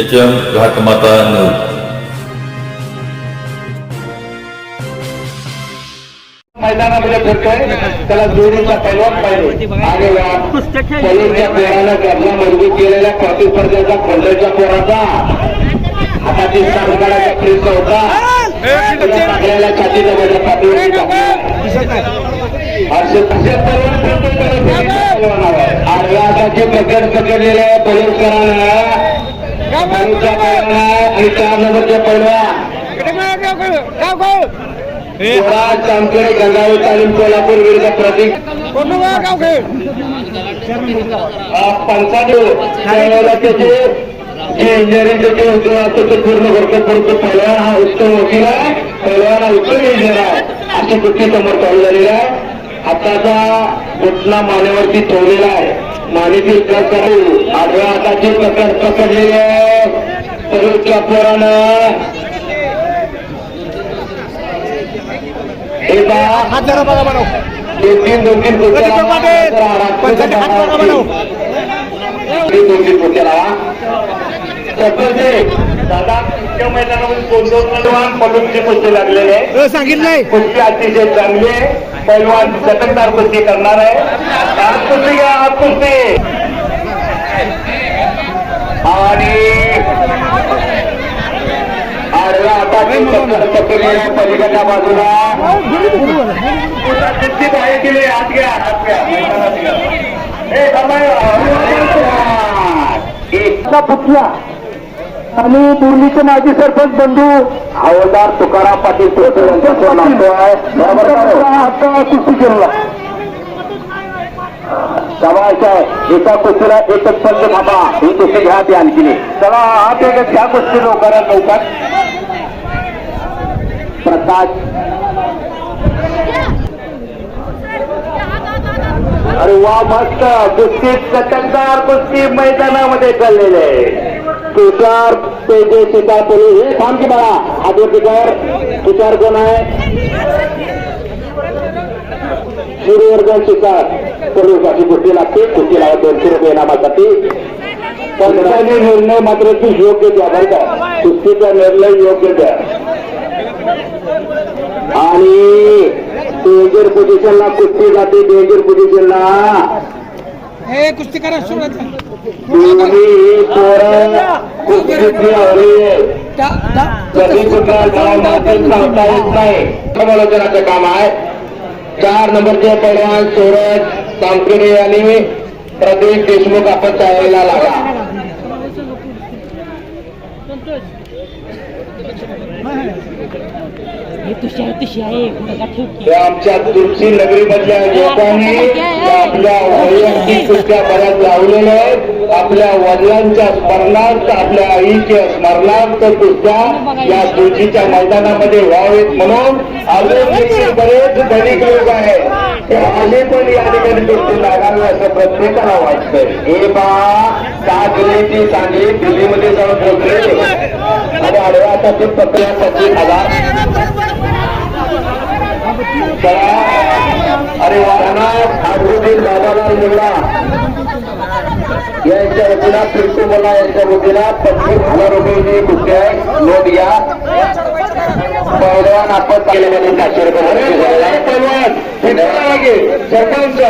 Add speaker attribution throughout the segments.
Speaker 1: H M घाटमाता news
Speaker 2: मैदानामध्ये फिरतोय त्याला जोडीचा पैलवान पाहिजे. आणि या पैलवानच्या पेराला गरजा मजबूत केलेल्या प्रतिस्पर्धेचा हातातील सरकाराचा प्रयत्न होता. टाकलेल्या छातीच्या माझ्या. असे तसे पैलवान फिरतोय त्याला जोडीचा पैलवान हवाय. आडव्या हाताची पकड पकडलेल्या पैलवानकरांना पैलवानच्या पैलवान आणि चार पैलवान तालीम कोल्हापूर विरुद्ध प्रतीक पंचाण्णव त्याचे जे जे उद्योग असतो ते पूर्ण करतो परंतु पहिलवान हा उत्तम वकील आहे पहिलवान हा उत्तम इंजिनियर आहे अशी कृती समोर चालू झालेली आहे हाताचा घटना मानेवरती ठेवलेला आहे मानेतील करू आडव्या हाताची पकड पकडलेली आहे. तरुणच्या पोरानं हे पहा
Speaker 3: हात जरा बघा बनव
Speaker 2: दोन तीन दोन तीन
Speaker 3: प्रदीप पाटील, पंचायत हात बघा बनव.
Speaker 2: दोन तीन पुढच्या लावा सरपंच दादा इतक्या मैदानामध्ये दोन दोन पैलवान पलूनची कुस्ती लागलेले आहे
Speaker 3: अ, सांगितलंय
Speaker 2: कुस्ती अतिशय चांगली आहे पैलवान चटकदार कुस्ती करणार आहे हात कुस्ती घ्या हात कुस्ती आणि आडव्या हाताची पकड पकडली आहे पलीकडच्या बाजूला. बाहेर केली हात घ्या पुतला. आणि पूर्वीचे माजी सरपंच बंधू. हवालदार तुकाराम पाटील आहे बरोबर कुस्ती केला सवायचं आहे एका कुस्तीला एकच पंच थांबा. ही कुस्ती घ्या ती आणखी चला एकच घ्या कुस्ती लवकरात लवकर. प्रकाश. अरे वा मस्त. कुस्ती चटकदार कुस्ती मैदानामध्ये चाललेले तुषार पेजे जे पोलीस हे थांब की बाळा. आधी कर तुषार कोण आहे? शिरवर्ग शिकार पोलिसाची कुस्ती लागते. कुस्ती लावा दोनशे रुपये इनामासाठी. पंचायती निर्णय मात्र ती योग्य द्या बरं का. कुस्तीचा निर्णय योग्य द्या. आणि डेंजर पोझिशनला कुस्ती जाते डेंजर पोझिशनला
Speaker 3: हे कुस्ती करा
Speaker 2: दोन्ही पोरं कधी येत नाही. काम आहे. चार नंबरचे पैलवान सूरज तामकिरे आणि प्रदीप देशमुख आपण तयारीला लागा. आमच्या नगरीमधल्या लोकांनी आपल्या वैयक्तिक कुस्त्या बऱ्याच लावलेल्या आहेत. आपल्या वडिलांच्या स्मरणार्थ आपल्या आईच्या स्मरणार्थ या तुळशीच्या मैदानामध्ये व्हावेत म्हणून अजून देखील बरेच धनिक लोक आहेत. ते आले पण या ठिकाणी कुस्ती लागावे असं प्रत्येकाला वाटतंय. हे बा का दिली ती सांगली दिल्लीमध्ये जाऊन पोहोचले आणि आडव्या आता ते पकडल्या पस्तीस हजार अरे वाहना ठाकरुद्दीन बाबालाल मुल्ला यांच्या वतीला पिंटू मुला यांच्या वतीला पस्तीस हजार रुपये कुठे आहे नोट घ्या पैलवान आपण केलेल्या सातशे रुपये पैलवान सरपंच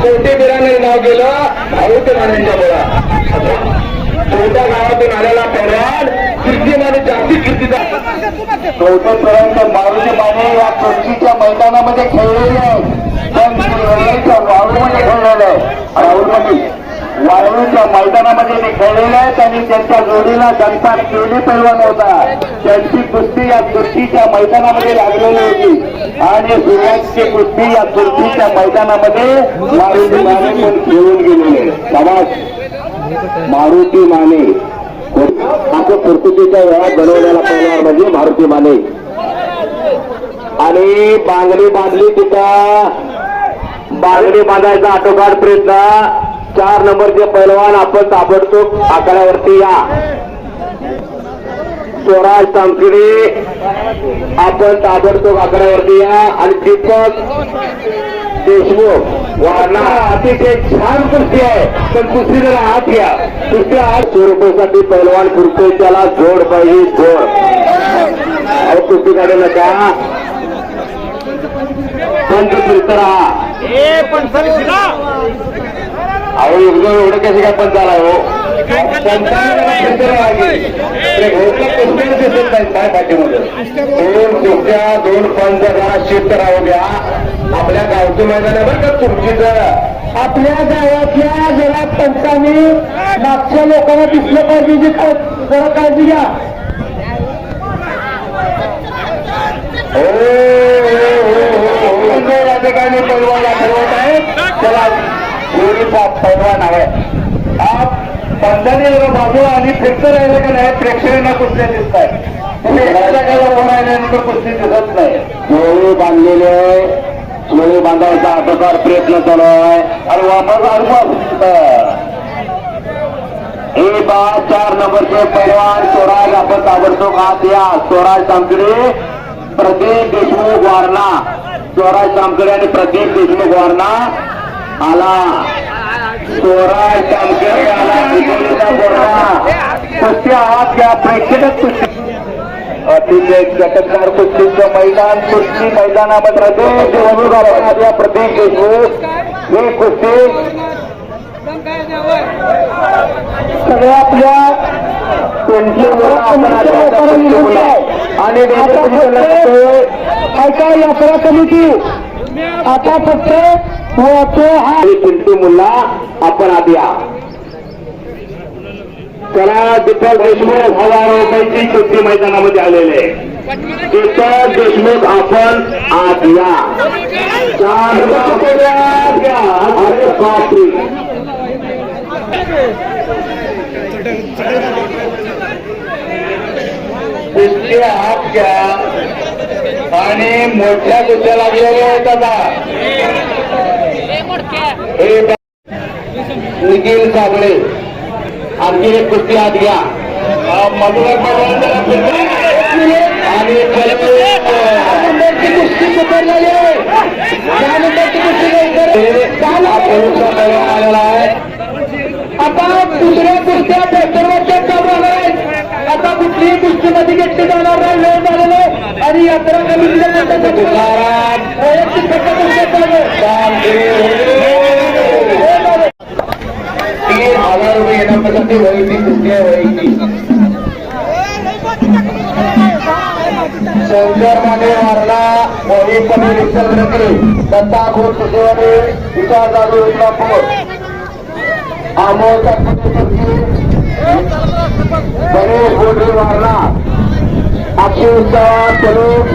Speaker 2: नक्की बिराने नाव गेलं? भाऊत राणेंच्या बोला छोट्या गावातून आलेला पैलवान कीर्तीमाने जास्ती कीर्तीचा चौथपर्यंत मारुती माने या कोचीच्या मैदानामध्ये खेळलेले आहे पण मुंबईच्या वाळूमध्ये खेळलेलं आहे राहुल राहुलमध्ये. वाळूच्या मैदानामध्ये ते खेळलेले आहेत आणि त्यांच्या जोडीला जनता केली पैलवान होता. त्यांची कुस्ती या कुस्तीच्या मैदानामध्ये लागलेली होती. आणि सुरुवातीची कुस्ती या कुस्तीच्या मैदानामध्ये मारुती माने पण खेळून गेलेले समाज मारुती माने. असं प्रकृतीच्या वेळात बनवलेला पहिला म्हणजे मारुती माने. आणि बांगडी बांधली तिथं. बांगडी बांधायचा आटोकाट प्रयत्न. चार नंबरचे पैलवान आपण ताबडतोब आकड्यावरती या. स्वराज तामकिडे आपण ताबडतोब आकड्यावरती या. आणि दीपक देशमुख वारणा अतिशय छान कुस्ती आहे. पण कुस्ती जरा हात घ्या. दुसऱ्या हात स्वरूपासाठी पैलवान फिरतोय त्याला जोड पाहिजे जोड. अरे कुस्ती काढू नका. पंच फिरत राहा. अहो एकदम एवढं कसं काय पण झाला हो? दिसत नाही काय पाठीमध्ये दोन कुस्त्या दोन पंच जरा शिफ्ट राहू द्या. आपल्या गावचं मैदान आहे बरं का तुमची आपल्या गावातल्या जरा पंचांनी मागच्या लोकांना दिसलं पाहिजे जी जरा काळजी घ्या. हो, हो, हो, ठिकाणी पैलवान ठरवत आहे त्याला दोन्ही पैलवान हवे हा पंचाने जरा बाजूला आणि फिरत राहिलं का नाही प्रेक्षकांना कुस्त्या दिसत आहे तुम्ही एका बोलायल्यानंतर कुस्ती दिसत नाही. डोळे बांधलेले डोळे बांधायचा अटकार प्रयत्न चालू आहे. अरे वापस अनुभव. हे बा चार नंबरचे पैलवान स्वराज आपण ताबडतोब आत या. स्वराज तामकडे प्रदीप देशमुख वारणा. स्वराज तामकडे आणि प्रदीप देशमुख वारणा. आला. स्वराज आला आहात घ्या कुस्ती. अतिशय चटकदार कुस्तीचं मैदान कुस्ती मैदानामध्ये प्रदीप देशमुख. देशमुख ही कुस्ती सगळ्या आपल्या आणि ऐका यात्रा समिती आता फक्त हो, चिंटू मुल्ला आपण आधी या. त्याला दीपक देशमुख हजारो रुपयाची कुस्ती मैदानामध्ये आलेले. दीपक देशमुख आपण आत या. चार अरे बापरे. कुस्ती हात घ्या. आणि मोठ्या कुस्त्या लागलेल्या आहेत आता निखिल साबळे आणखी एक कुस्ती हात घ्या. हा, आणि कुस्ती उतरलेली आहे कुस्ती आलेला आता दुसऱ्या कुस्त्या पेपरवरच्या आता कुठलीही कुस्तीमध्ये घेतली जाणार नाही. वेळ झालेला आहे. आणि यात्रा वैयक्तिक. तीन हजार रुपये वैयक्तिक आहे वैयक्तिक. शंकर माने वारला मोहित पटेल इचलकरंजी दत्ता घोष कुशेवाडी विशाल जाधव इस्लामपूर अमोल गणेश गोडे वारला. अक्षय चव्हाण सलूक.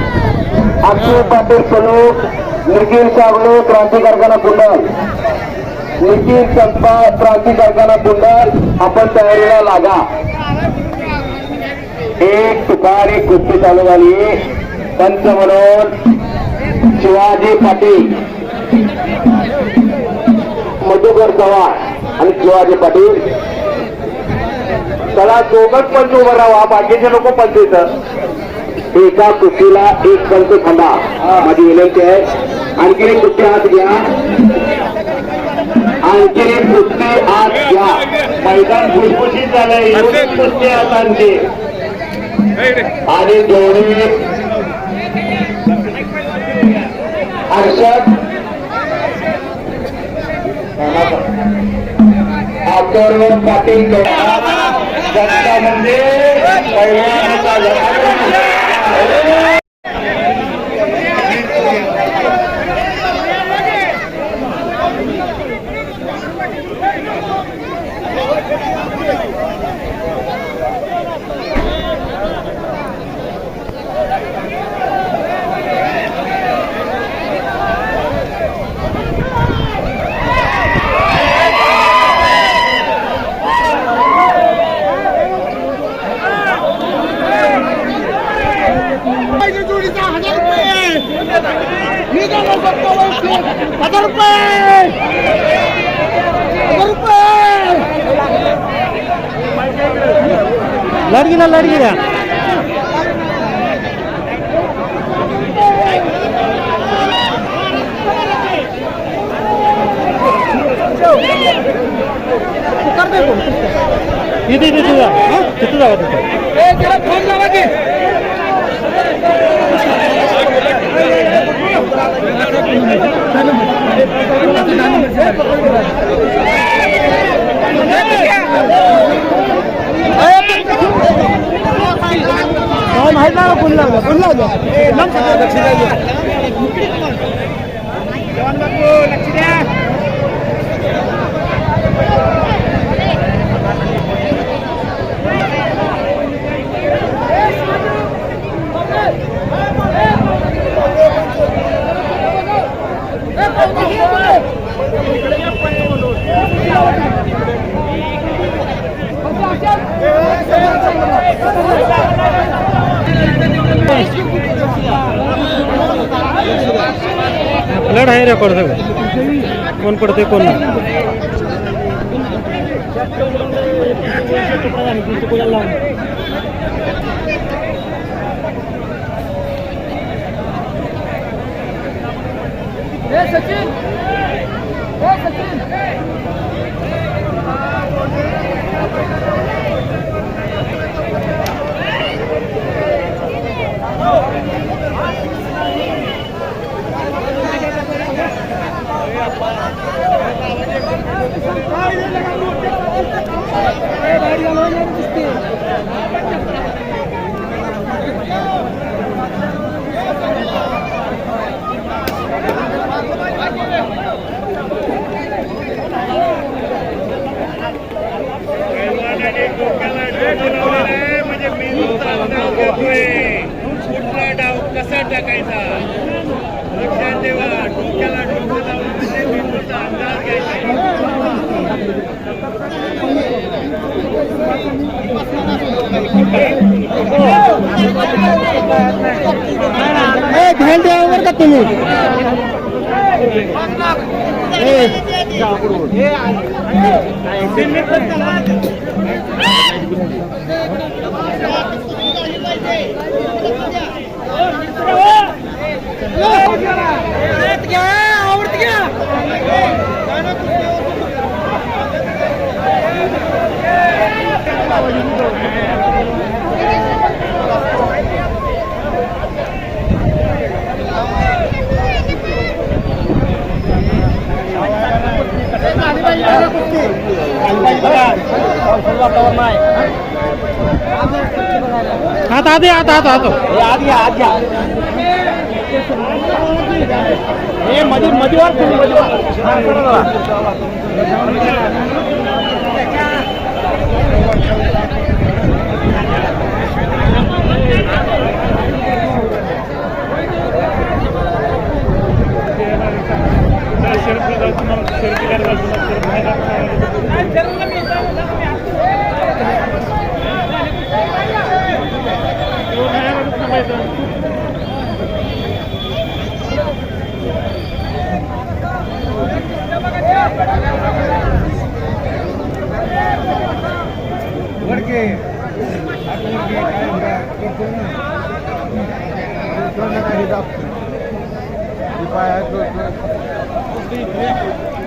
Speaker 2: अक्षय पाटील सलूक. निखिल साबळे क्रांती कारखाना कुंडल निखिल संपा क्रांती कारखाना कुंडल आपण तयारीला लागा. एक तुकारी कुस्ती चालू झाली. पंच म्हणून शिवाजी पाटील. मधुकर चव्हाण आणि शिवाजी पाटील. त्याला दोघच पंच उभं राहा बाकीचे नको पंच इथं. एका कुस्तीला एक पंच थांबा. माझी विनंती आहे. आणखी एक कुस्ती हात घ्या. आणखी एक कुस्ती आत घ्या. मैदान भुसभुशीत झालंय. एवढीच कुस्ती हातांची आणि दोन्ही. हर्षद. अथर्व पाटील दत्ता म्हणजे पैलवानाचा
Speaker 3: la larguera. ಇದು ಇದು ಇದು ಇದು आपल्याकडे आहे रेकॉर्ड सगळं. कोण पडते कोण नाही
Speaker 4: म्हणजे
Speaker 3: आता आधी आता आता आता आधी आधी हे मध्ये मध्यवार तुम्ही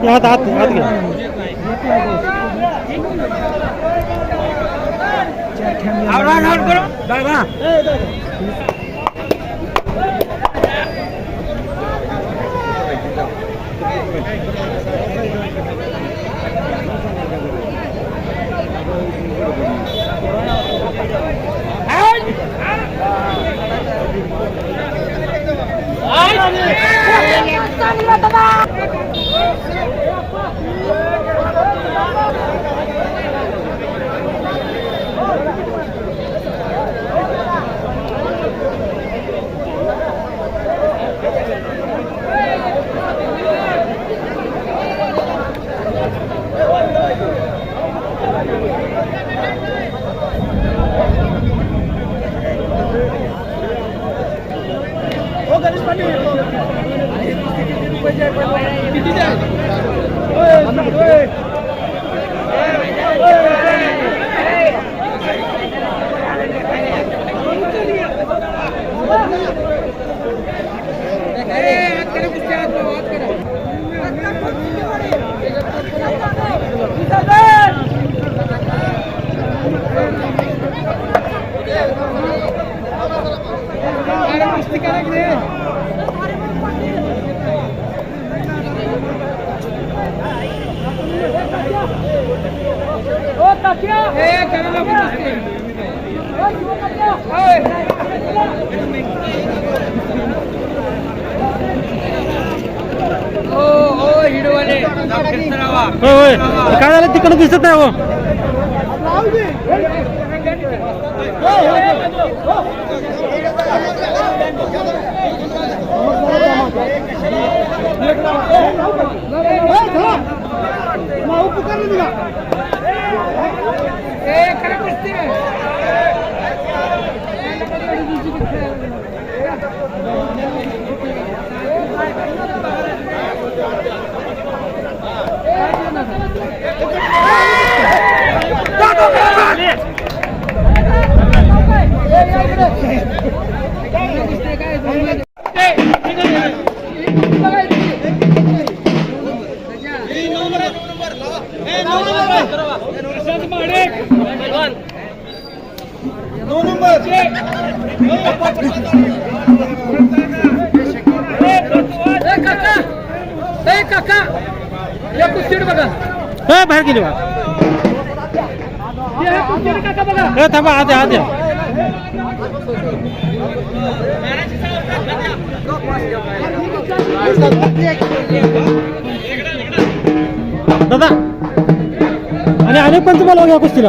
Speaker 3: हात हात हात घ्या. दादा. काय झालं तिकडं काका. नाही हो हे बाहेर गेली बा. हे थांबा आत या, दादा आणि अनेक पण तुम्हाला घ्या कुस्तीला.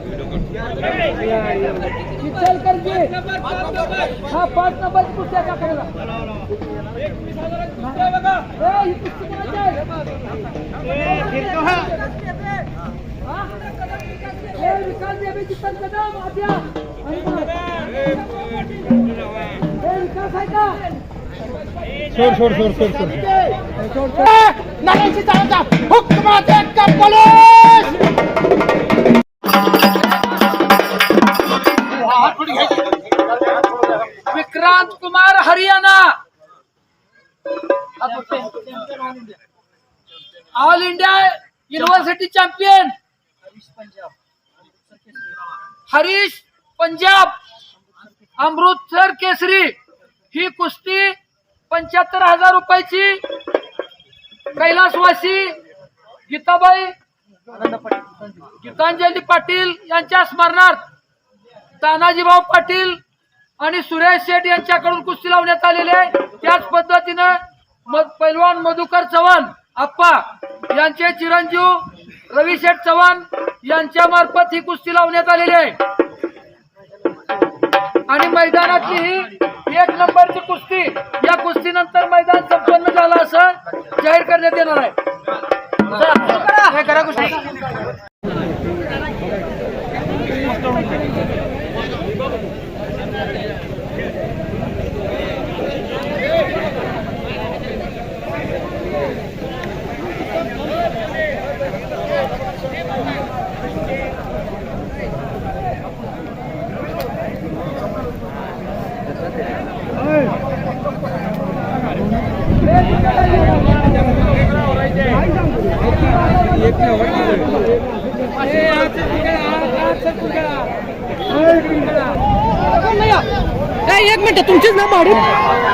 Speaker 5: आहे? हा? हे विकास देवी चित्तन कदम आद्या. हे विकास आहे का
Speaker 3: सोड सोड सोड सोड सोड
Speaker 5: नाण्याची चालता हुकमाचे कपलोस Vikrant Kumar Haryana all India university champion Harish Punjab Amritsar Kesari ही कुस्ती पंच्याहत्तर हजार रुपयाची. कैलासवासी गीताबाई गीतांजली पाटील यांच्या स्मरणार्थ. तानाजीभाऊ पाटील आणि सुरेश शेठ यांच्याकडून कुस्ती लावण्यात आलेली आहे. त्याच पद्धतीनं पैलवान मधुकर चव्हाण आप्पा यांचे चिरंजीव रवी शेठ चव्हाण यांच्या मार्फत ही कुस्ती लावण्यात आलेली आहे. आणि मैदानातली ही एक नंबरची कुस्ती या कुस्तीनंतर मैदान संपन्न झालं असं जाहीर करण्यात येणार आहे. करा कुस्ती.
Speaker 3: एक मिनिट तुमचीच ना माडी
Speaker 5: मिनिट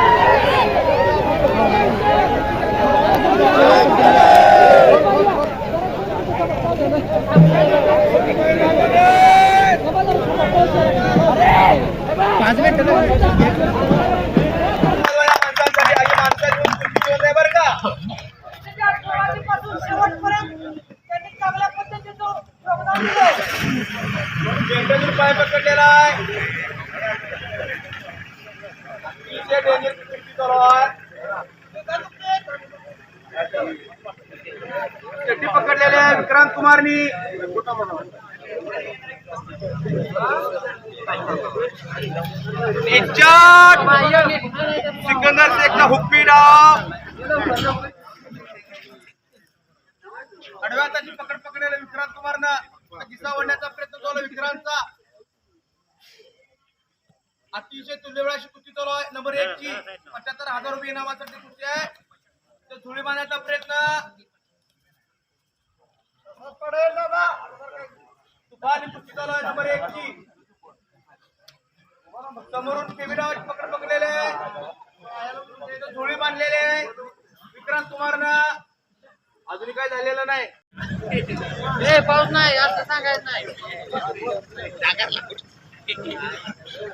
Speaker 5: शेवटपर्यंत त्यांनी चांगल्या पद्धतीचं योगदान दिलं
Speaker 4: अजून पाय पकडलेला आहे. अतिशय डेंजर कुस्ती चालू आहे? चड्डी पकडलेले आहे विक्रांत कुमारनी. सिकंदर शेखचा हुकमी डाव आडव्या हाताची पकड पकडलेला विक्रांत कुमारनं. दिसा ओढण्याचा प्रयत्न झाला विक्रांतचा. अतिशय तुल्यवेळाशी कुस्ती चालू आहे. नंबर एक ची पंच्याहत्तर हजार रुपये इनामासाठी कुस्ती आहे. तर धुळी मारण्याचा प्रयत्न. तुफानी चालू आहे. नंबर एक ची. समोरून केविडाची पकड पकडलेले आहे. झोळी बांधलेले आहे. विक्रांत कुमारनं. अजूनही काय झालेलं नाही.
Speaker 6: पाऊस नाही असं सांगायचं नाही.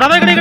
Speaker 3: दादा इकडे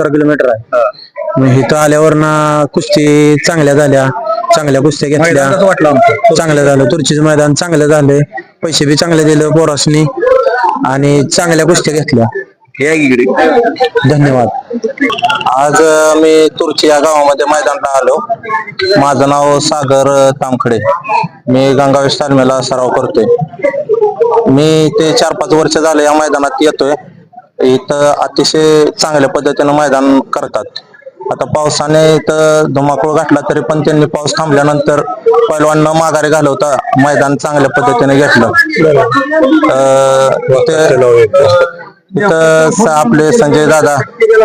Speaker 7: पंधरा किलोमीटर आहे. मग इथं आल्यावर ना कुस्ती चांगल्या झाल्या चांगल्या कुस्त्या घेतल्या. वाटलं चांगलं झालं. तुर्चीचं मैदान चांगलं झालं पैसे बी चांगले दिले पोरासनी. आणि चांगल्या कुस्त्या घेतल्या. धन्यवाद. आज अं, मी तुर्ची या गावामध्ये मैदानाला आलो. माझं नाव सागर अं, तामखडे. मी गंगावेश तालमेला सराव करतोय. मी ते चार पाच वर्ष झाले या मैदानात येतोय. इथं अतिशय चांगल्या पद्धतीनं मैदान करतात. आता पावसाने इथं धुमाकूळ घातला तरी पण त्यांनी पाऊस थांबल्यानंतर पैलवांना माघारी घालवता मैदान चांगल्या पद्धतीने घेतलं. इथं- आपले संजय दादा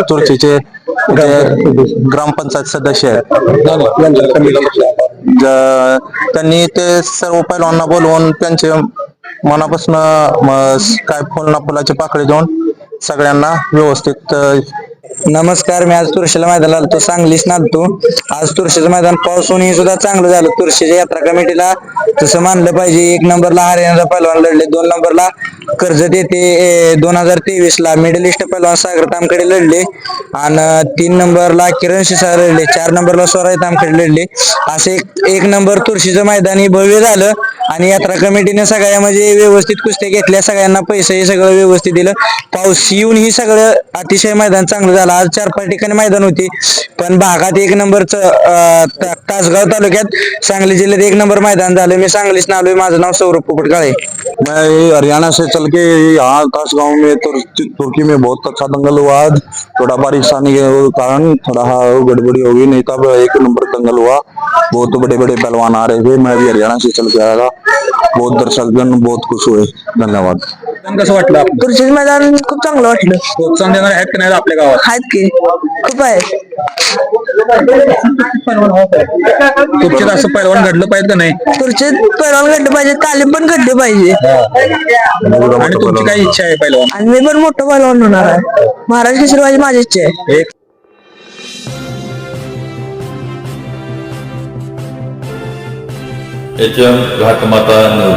Speaker 7: तुर्चीचे ग्रामपंचायत सदस्य आहेत. त्यांनी ते सर्व पैलवांना बोलवून त्यांचे मनापासून काय फुलना फुलाची पाकळी देऊन सगळ्यांना व्यवस्थित नमस्कार मी आज तुळशीला मैदानाला आलतो ना नालतो आज तुळशीचं मैदान पाऊस होऊन सुद्धा चांगलं झालं. तुळशीच्या यात्रा कमिटीला तसं मानलं पाहिजे. एक नंबरला हरियाणाचा पैलवान लढले दोन नंबरला कर्जत येथे दोन हजार तेवीस ला मिडलिस्ट पैलवान सागर तामकडे लढले. आणि तीन नंबरला किरण शिसा लढले. चार नंबरला स्वराज तामकडे लढले. असे एक- एक नंबर तुळशीचं मैदान हे भव्य झालं. आणि यात्रा कमिटीने सगळ्या म्हणजे व्यवस्थित कुस्त्या घेतल्या. सगळ्यांना पैसे हे सगळं व्यवस्थित दिलं. पाऊस येऊन ही सगळं अतिशय मैदान चांगलं झालं. आज चार पाच ठिकाणी मैदान होती. पण भागात एक नंबरचं तासगाव तालुक्यात सांगली जिल्ह्यात एक नंबर मैदान झालं. मी सांगलीच नालोय माझं नाव सौरभ पोपट काळे.
Speaker 8: मैं हरियाणा से चल के यहाँ कास गांव में तुर, तुर्की में बहुत अच्छा दंगल हुआ। आज थोड़ा बारिश आने के कारण थोड़ा हाँ गड़बड़ी हो गई नहीं तब एक नंबर दंगल हुआ। बहुत बड़े बड़े पहलवान आ रहे थे। मैं भी हरियाणा से चल के आया था। बहुत दर्शकगण बहुत खुश हुए। धन्यवाद।
Speaker 7: कसं वाटलं
Speaker 9: तुळशीचं मैदान खूप चांगलं वाटलं.
Speaker 7: प्रोत्साहन देणारे आहेत की नाही आपल्या गावात?
Speaker 9: आहेत की खूप आहे
Speaker 7: तुमच्यात असं पैलवान घडलं पाहिजे का नाही?
Speaker 9: तुळशीत पैलवान घडलं पाहिजे तालीम पण घडली पाहिजे.
Speaker 7: आणि तुमची काय इच्छा आहे पैलवान?
Speaker 9: आणि मी पण मोठं पैलवान होणार आहे. महाराज केसरी माझी माझी इच्छा आहे.
Speaker 7: एक.
Speaker 1: एच एम घाटमाता नऊ.